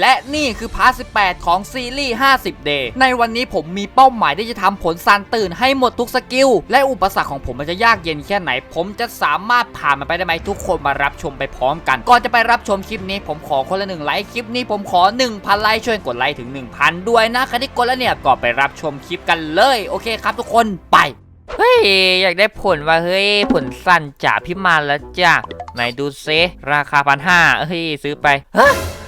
และนี่คือพาร์ท18 ของซีรีส์50 Day ในวันนี้ผมมีเป้าหมายที่จะทำผลซันตื่นให้หมดทุกสกิล และอุปสรรคของผมมันจะยากเย็นแค่ไหน ผมจะสามารถผ่านมันไปได้ไหมทุกคนมารับชมไปพร้อมกัน ก่อนจะไปรับชมคลิปนี้ผมขอคนละหนึ่งไลค์คลิปนี้ผมขอ 1,000 ไลค์ช่วยกดไลค์ถึง 1,000 ด้วยนะใครที่กดแล้วเนี่ยก็ไปรับชมคลิปกันเลย โอเคครับทุกคนไปเฮ้ยอยากได้ผลว่าเฮ้ยผลสั้นจ่าพิมานแล้วจ้ะไหนดูเซราคาพันห้าเฮ้ยซื้อไปเฮ้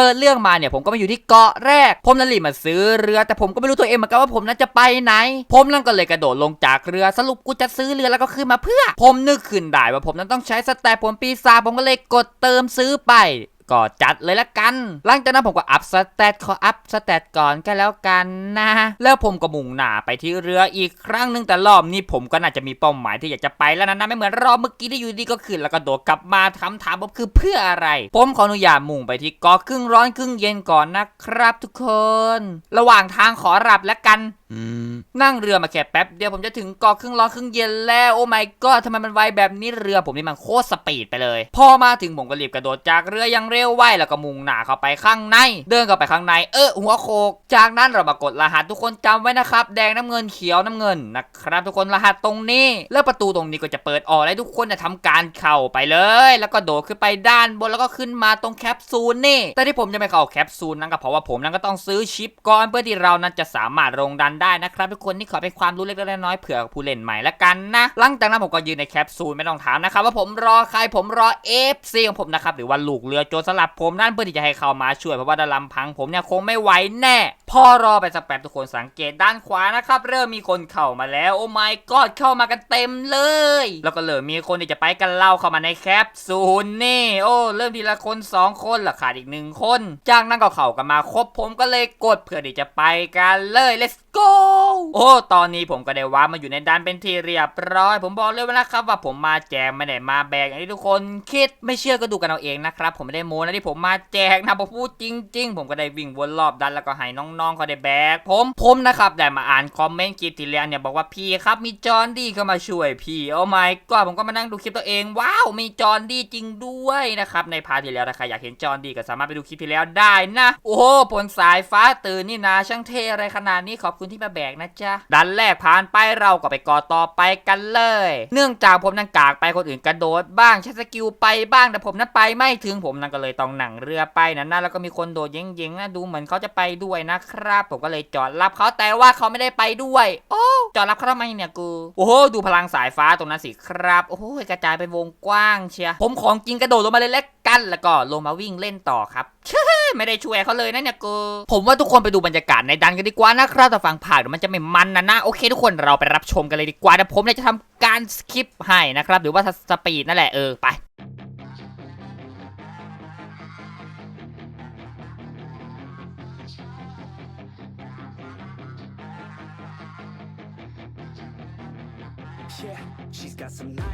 ปิดเรื่องมาเนี่ยผมก็มาอยู่ที่เกาะแรก ผมนั่นรีบมาซื้อเรือ แต่ผมก็ไม่รู้ตัวเองเหมือนกันว่าผมนั้นจะไปไหน ผมนั่นก็เลยกระโดดลงจากเรือสรุปกูจะซื้อเรือแล้วก็ขึ้นมาเพื่อ ผมนึกขึ้นได้ว่าผมนั้นต้องใช้สแตปผมปีศาจผมก็เลยกดเติมซื้อไป ก็จัดเลยละกัน หลังจากนั้นผมก็อัพสเตตขออัพสเตตก่อนก็แล้วกันนะ แล้วผมก็มุ่งหน้าไปที่เรืออีกครั้งหนึ่งแต่รอบนี้ผมก็น่าจะมีเป้าหมายที่อยากจะไปแล้วนะนะไม่เหมือนรอบเมื่อกี้ที่อยู่ดีก็ขึ้นแล้วก็โดดกลับมาถามถามผมคือเพื่ออะไร ผมขออนุญาตมุ่งไปที่เกาะครึ่งร้อนครึ่งเย็นก่อนนะครับทุกคน ระหว่างทางขอรับแล้วกัน นั่งเรือมาแค่แป๊บเดียวผมจะถึงเกาะครึ่งร้อนครึ่งเย็นแล้วโอ้ my god ทำไมมันไวแบบนี้เรือผมนี่มันโคตรสปีดไปเลย พอมาถึงผมก็รีบกระโดดจากเรืออยังเร็วไวแล้วก็มุ่งหน้าเข้าไปข้างใน เดินเข้าไปข้างในเออหัวโคก จากนั้นเรามากดรหัสทุกคนจำไว้นะครับ แดงน้ำเงินเขียวน้ำเงินนะครับทุกคนรหัสตรงนี้ แล้วประตูตรงนี้ก็จะเปิดออกและทุกคนจะทำการเข้าไปเลย แล้วก็โดดขึ้นไปด้านบนแล้วก็ขึ้นมาตรงแคปซูลนี่แต่ที่ผมจะไม่เข้าแคปซูลนั้นก็เพราะว่าผมนั้นก็ต้องซื้อชิปก่อนเพื่อที่เรานั้นจะสามารถลงดันได้นะครับทุกคนนี่ขอเป็นความรู้เล็กๆน้อยๆเผื่อผู้เล่นใหม่ละกันนะหลังจากนั้นผมก็ยืนในแคปซูลไม่ต้องถามนะครับว่าผมรอใครผมรอเอฟซีของผมนะครับหรือว่าลูกเรือโจรสลับผมนั่นเพื่อที่จะให้เข้ามาช่วยเพราะว่าดาลำพังผมเนี่ยคงไม่ไหวแน่ พอรอไปสักแป๊บทุกคนสังเกตด้านขวานะครับ เริ่มมีคนเข้ามาแล้ว โอ้ my god เข้ามากันเต็มเลย แล้วก็เริ่มมีคนที่จะไปกันเล่าเข้ามาในแคปซูลนี่ โอ้เริ่มทีละคนสองคนละขาดอีกหนึ่งคน จากนั้นก็เข้ากันมาครบผมก็เลยกดเพื่อที่จะไปกันเลย let's go โอ้ตอนนี้ผมก็ได้ว้ามาอยู่ในด้านเป็นที่เรียบร้อย ผมบอกเลยว่านะครับว่าผมมาแจกไม่ได้มาแบกอย่างที่ทุกคนคิดไม่เชื่อก็ดูกันเอาเองนะครับผมไม่ได้โม้นะที่ผมมาแจกนะผมพูดจริง ๆ ผมก็ได้วิ่งวนรอบด้านแล้วก็ให้น้องๆเขาได้แบกผมผมนะครับได้มาอ่านคอมเมนต์คลิปที่แล้วเนี่ยบอกว่าพี่ครับมีจอห์นดี้เข้ามาช่วยพี่โอ้ my god ผมก็มานั่งดูคลิปตัวเองว้าวมีจอห์นดี้จริงด้วยนะครับในพาร์ทที่แล้วถ้าใครอยากเห็นจอห์นดี้ก็สามารถไปดูคลิปที่แล้วได้นะ โอ้โหผลสายฟ้าตื่นนี่นะช่างเท่อะไรขนาดนี้ขอบคุณที่มาแบกนะจ๊ะดันแรกผ่านไปเราก็ไปก่อต่อไปกันเลย เนื่องจากผมนั่งกากไปคนอื่นกระโดดบ้างใช้สกิลไปบ้างแต่ผมนั้นไปไม่ถึงผมนั่นก็เลยต้องหนังเรือไปนะนะแล้วก็มีคนโดดเย้งๆนะดูเหมือนเขาจะไปด้วยนะครับ ผมก็เลยจอดรับเขาแต่ว่าเขาไม่ได้ไปด้วย โอ้จอดรับเขาทำไมเนี่ยกู โอ้โหดูพลังสายฟ้าตรงนั้นสิครับโอ้โหกระจายเป็นวงกว้างเชียผมของจริงกระโดดลงมาเลยแล้วกันแล้วก็ลงมาวิ่งเล่นต่อครับไม่ได้ช่วยเขาเลยนะเนี่ยกูผมว่าทุกคนไปดูบรรยากาศในดันกันดีกว่านะครับแต่ฟังผ่านมันจะไม่มันนะนะโอเค ทุกคนเราไปรับชมกันเลยดีกว่าแต่ผมเนี่ยจะทำการสคิปให้นะครับหรือว่าสปีดนั่นแหละเออไป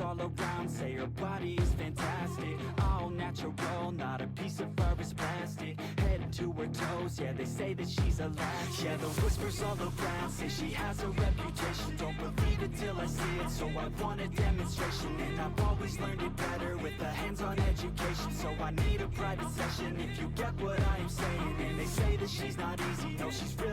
All around say her body is fantastic. All natural, not a piece of fur is plastic. Head to her toes, yeah, they say that she's a latch. Yeah, the whispers all around say she has a reputation. Don't believe it till I see it, so I want a demonstration. And I've always learned it better with a hands-on education. So I need a private session if you get what I am saying. And they say that she's not easy, no, she's really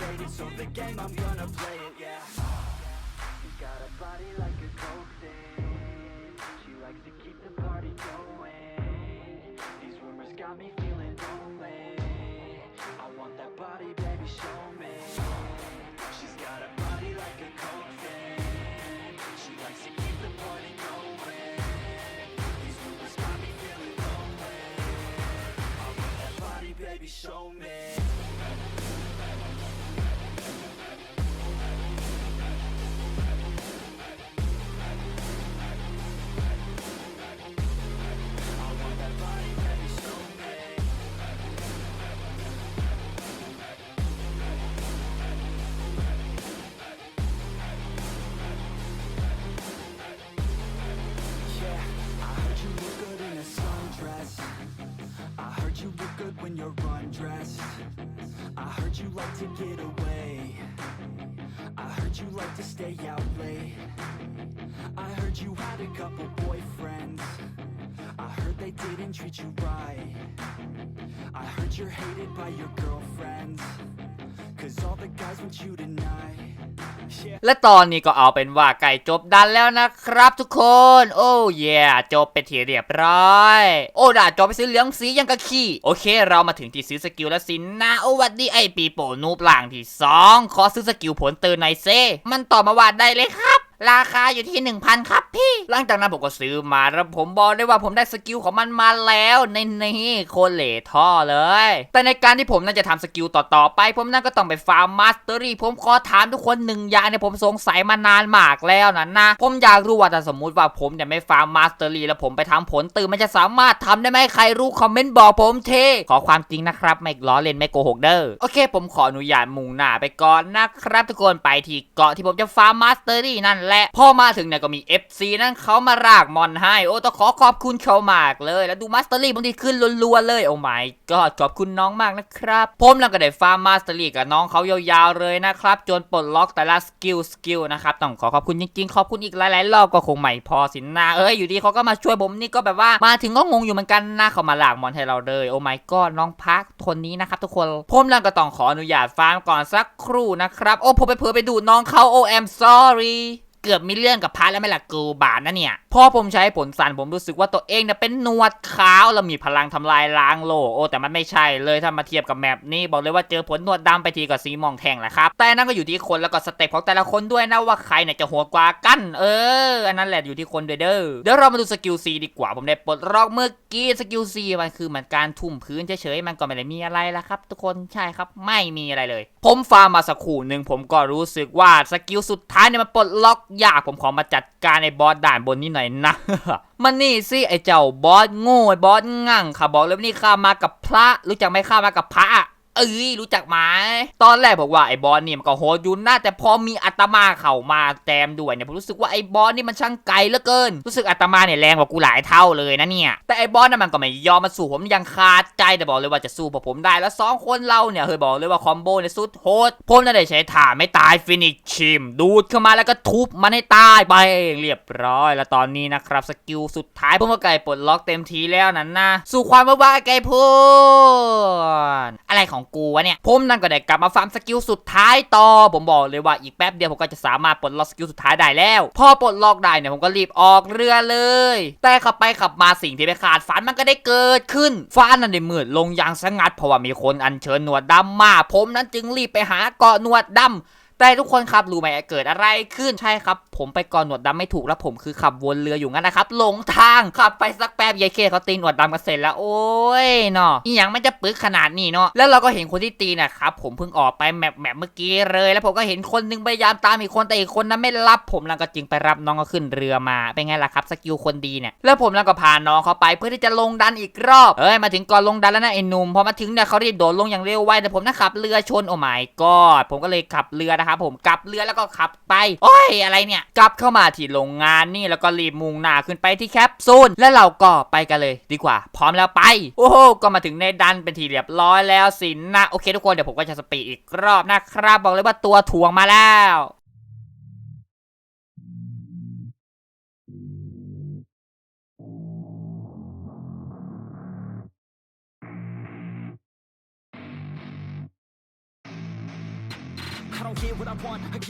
complicated So the game, I'm gonna play it, yeah. She's got a body like a coke thing She likes to keep the party going. These rumors got me feeling lonely. I want that body, baby, show me. She's got a body like a coke thing She likes to keep the party going. These rumors got me feeling lonely. I want that body, baby, show me. You like to stay out late. I heard you had a couple boyfriends. I heard they didn't treat you right. I heard you're hated by your girlfriends. และตอนนี้ก็เอาเป็นว่าไก่จบดันแล้วนะครับทุกคน โอ้เย่จบเป็นทีเรียบร้อย โอ้ด่าจบไปซื้อเหลืองสียังกะขี้ โอเค เรามาถึงที่ซื้อสกิลแล้วสินนะโอ้วัดดีไอปีโป้นูบหลังที่สองขอซื้อสกิลผลเตือนในเซ มันตอบมาว่าได้เลยครับ ราคาอยู่ที่ 1,000 ครับพี่ หลังจากนั้นผมก็ซื้อมาแล้วผมบอกได้ว่าผมได้สกิลของมันมาแล้วในนี่โคเลท่อเลย แต่ในการที่ผมน่าจะทำสกิลต่อๆไป ผมนั่นก็ต้องไปฟาร์มมาสเตอรี่ผมขอถามทุกคนหนึ่งอย่างเนี่ยผมสงสัยมานานมากแล้วนะนะ ผมอยากรู้ว่าถ้าสมมุติว่าผมเนี่ยไม่ฟาร์มมาสเตอรี่แล้วผมไปทำผลตื่นมันจะสามารถทำได้ไหมใครรู้คอมเมนต์บอกผมเทขอความจริงนะครับ ไม่ล้อเล่นไม่โกหกเด้อโอเค ผมขออนุญาตมุ่งหน้าไปก่อนนะครับ ทุกคนไปที่เกาะที่ผมจะฟาร์มมาสเตอรี่นั่นและพอมาถึงเนี่ยก็มี FC นั่นเขามารากมอนให้ โอ้ต้องขอขอบคุณเขามากเลย แล้วดูมาสเตอรี่บางทีขึ้นรัวๆเลยโอ้ my god ขอบคุณน้องมากนะครับ ผมแล้วก็ได้ฟาร์มมาสเตอรี่กับน้องเขายาวๆเลยนะครับ จนปลดล็อกแต่ละสกิลสกิลนะครับ ต้องขอขอบคุณจริงๆ ขอบคุณอีกหลายๆรอบก็คงไม่พอสินนาเอ้ยอยู่ดีเขาก็มาช่วยผมนี่ก็แบบว่ามาถึงก็งงอยู่เหมือนกันนะเขามาลากมอนให้เราเลยโอ้ my god น้องพักคนนี้นะครับทุกคนผมแล้วก็ต้องขออนุญาตฟาร์มก่อนสักครู่นะครับ โอ้ผมไปเผลอไปดูน้องเขา oh I'm sorry เกือบมีเรื่องกับพระแล้วไม่ล่ะกูบาทนะเนี่ยพอผมใช้ผลสันผมรู้สึกว่าตัวเองเนี่ยเป็นนวดขาวแล้วมีพลังทำลายล้างโลกโอ้แต่มันไม่ใช่เลยถ้ามาเทียบกับแมปนี้บอกเลยว่าเจอผลนวดดำไปทีกับสีมองแทงแหละครับ แต่นั่นก็อยู่ที่คนแล้วก็สเต็ปของแต่ละคนด้วยนะว่าใครเนี่ยจะหัวกว่ากัน เอออันนั้นแหละอยู่ที่คนด้วยเด้อเดี๋ยวเรามาดูสกิลซีดีกว่าผมได้ปลดล็อกเมื่อกี้สกิลซีมันคือเหมือนการทุ่มพื้นเฉยๆมันก็ไม่ได้มีอะไรละครับ ทุกคนใช่ครับไม่มีอะไรเลย ผมฟาร์มมาสักครู่หนึ่งผมก็รู้สึกว่าสกิลสุดท้ายเนี่ยมันปลดล็อกยากผมขอมาจัดการไอ้บอสด่านบนนี้หน่อยนะมันนี่สิไอ้เจ้าบอสโง่บอสงั่งค่ะบอกเลยว่านี่ข้ามากับพระรู้จักไหมข้ามากับพระ เอ้ยรู้จักไหมตอนแรกบอกว่าไอ้บอสนี่มันก็โหดอยู่นะแต่พอมีอาตมาเข้ามาแจมด้วยเนี่ยผมรู้สึกว่าไอ้บอสนี่มันช่างไกลเหลือเกิน รู้สึกอาตมาเนี่ยแรงกว่ากูหลายเท่าเลยนะเนี่ยแต่ไอ้บอสนั่นมันก็ไม่ยอมมาสู้ผมยังคาดใจแต่บอกเลยว่าจะสู้พวกผมได้แล้วสองคนเราเนี่ยเคยบอกเลยว่าคอมโบเนี่ยสุดโหดผมน่ได้ใช้ถ่าไม่ตายฟินิชชิม ดูดเข้ามาแล้วก็ทุบมันให้ตายไปเรียบร้อยแล้วตอนนี้นะครับสกิลสุดท้ายผมก็ไก่ปลดล็อกเต็มทีแล้วนั่นนะสู่ความว่าว่าไก่พูนอะไรของกูวะเนี่ยผมนั่นก็ได้กลับมาฟาร์มสกิลสุดท้ายต่อ ผมบอกเลยว่าอีกแป๊บเดียวผมก็จะสามารถปลดล็อกสกิลสุดท้ายได้แล้ว พอปลดล็อกได้เนี่ยผมก็รีบออกเรือเลย แต่ขับไปขับมาสิ่งที่ไปขาดฝันมันก็ได้เกิดขึ้นฟ้านั้นได้มืดลงอย่างสงัดเพราะว่ามีคนอัญเชิญหนวดดำมา ผมนั้นจึงรีบไปหาเกาะหนวดดำ แต่ทุกคนครับรู้ไหมเกิดอะไรขึ้นใช่ครับ ผมไปก่อนหนวดดำไม่ถูกแล้วผมคือขับวนเรืออยู่งั้นนะครับหลงทางขับไปสักแป๊บยายเคเขาตีหนวดดำกันเสร็จแล้วโอ้ยเนาะอีหยังไมันจะปึกขนาดนี้เนาะแล้วเราก็เห็นคนที่ตีนะครับผมเพิ่งออกไปแมปแมปเมื่อกี้เลย แล้วผมก็เห็นคนหนึงพยายามตามอีกคนแต่อีกคนนั้นไม่รับผมแล้วก็จึงไปรับน้องก็ขึ้นเรือมาเป็นไงล่ะครับสกิลคนดีเนี่ยแล้วผมแล้วก็พาน้องเขาไปเพื่อที่จะลงดันอีกรอบเอ้ยมาถึงก่อนลงดันแล้วนะไอ้หนุ่มพอมาถึงเนี่ยเขารีบโดดลงอย่างเร็วไวแต่ผมนะขับเรือชนโอ้ my god ผมก็เลยขับเรือนะครับผมกลับเรือแล้วก็ขับไป โอ้ยอะไรเนี่ย กลับเข้ามาที่โรงงานนี่แล้วก็รีบมุ่งหน้าขึ้นไปที่แคปซูลแล้วเราก็ไปกันเลยดีกว่า พร้อมแล้วไป โอ้โหก็มาถึงในดันเป็นทีเรียบร้อยแล้วสินนะโอเคทุกคนเดี๋ยวผมก็จะสปีดอีกรอบนะครับบอกเลยว่าตัวถ่วงมาแล้ว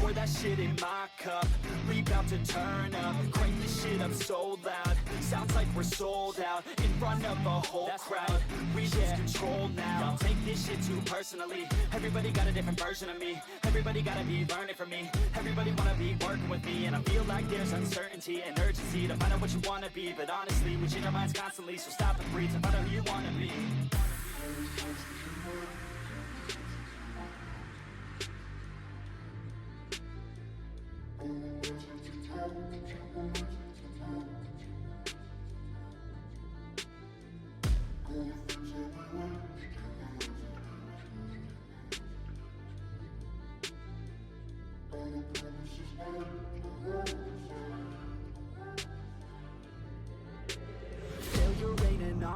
Pour that shit in my cup. We bout to turn up. Crank this shit up so loud. Sounds like we're sold out in front of a whole crowd. We lose control now. Don't take this shit too personally. Everybody got a different version of me. Everybody gotta be learning from me. Everybody wanna be working with me, and I feel like there's uncertainty and urgency to find out what you wanna be. But honestly, we change our minds constantly, so stop and breathe to find out who you wanna be.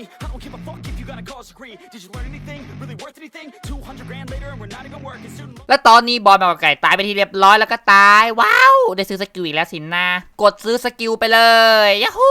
me. Don't give a fuck if you got a college degree. Did you learn anything? Really worth anything? 200 grand later and we're not even working. Student loan- และตอนนี้บอลมากับไก่ตายไปที่เรียบร้อยแล้วก็ตาย ว้าว ได้ซื้อสกิลอีกแล้วสินะ กดซื้อสกิลไปเลยยาฮู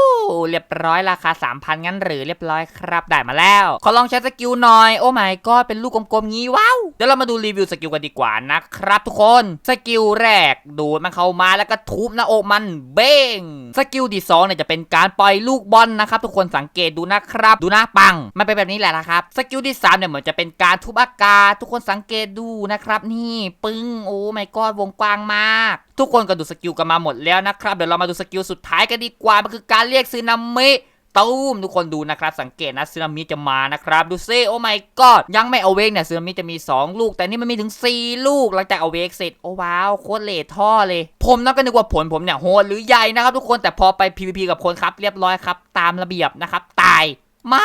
เรียบร้อยราคา 3,000 งั้นหรือเรียบร้อยครับได้มาแล้ว ขอลองใช้สกิลหน่อย โอ้ my god เป็นลูกกลมๆงี้ว้าว เดี๋ยวเรามาดูรีวิวสกิลกันดีกว่านะครับทุกคน สกิลแรกดูดมันเข้ามาแล้วก็ทุบหน้าอกมันเบ้ง สกิลที่สองเนี่ยจะเป็นการปล่อยลูกบอลนะครับทุกคนสังเกตดูนะครับ ดูนะปง มันเป็นแบบนี้แหละนะครับ สกิลที่สามเนี่ยเหมือนจะเป็นการทุบอากาศ ทุกคนสังเกตดูนะครับนี่ปึ้งโอ้ my god วงกว้างมาก ทุกคนก็ดูสกิลกันมาหมดแล้วนะครับ เดี๋ยวเรามาดูสกิลสุดท้ายกันดีกว่า มันคือการเรียกซึนามิตูมทุกคนดูนะครับ สังเกตนะซึนามิจะมานะครับ ดูซิโอ้ my god ยังไม่เอาเวกเนี่ยซึนามิจะมี 2 ลูก แต่นี่มันมีถึง 4 ลูก หลังจากเอาเวกเสร็จ โอ้ว้าวโคตรเลทท่อเลย ผมนับก็นึกว่าผลผมเนี่ยโหดหรือใหญ่นะครับทุกคนแต่พอไป PVP กับคนครับเรียบร้อยครับ ตามระเบียบนะครับตาย 买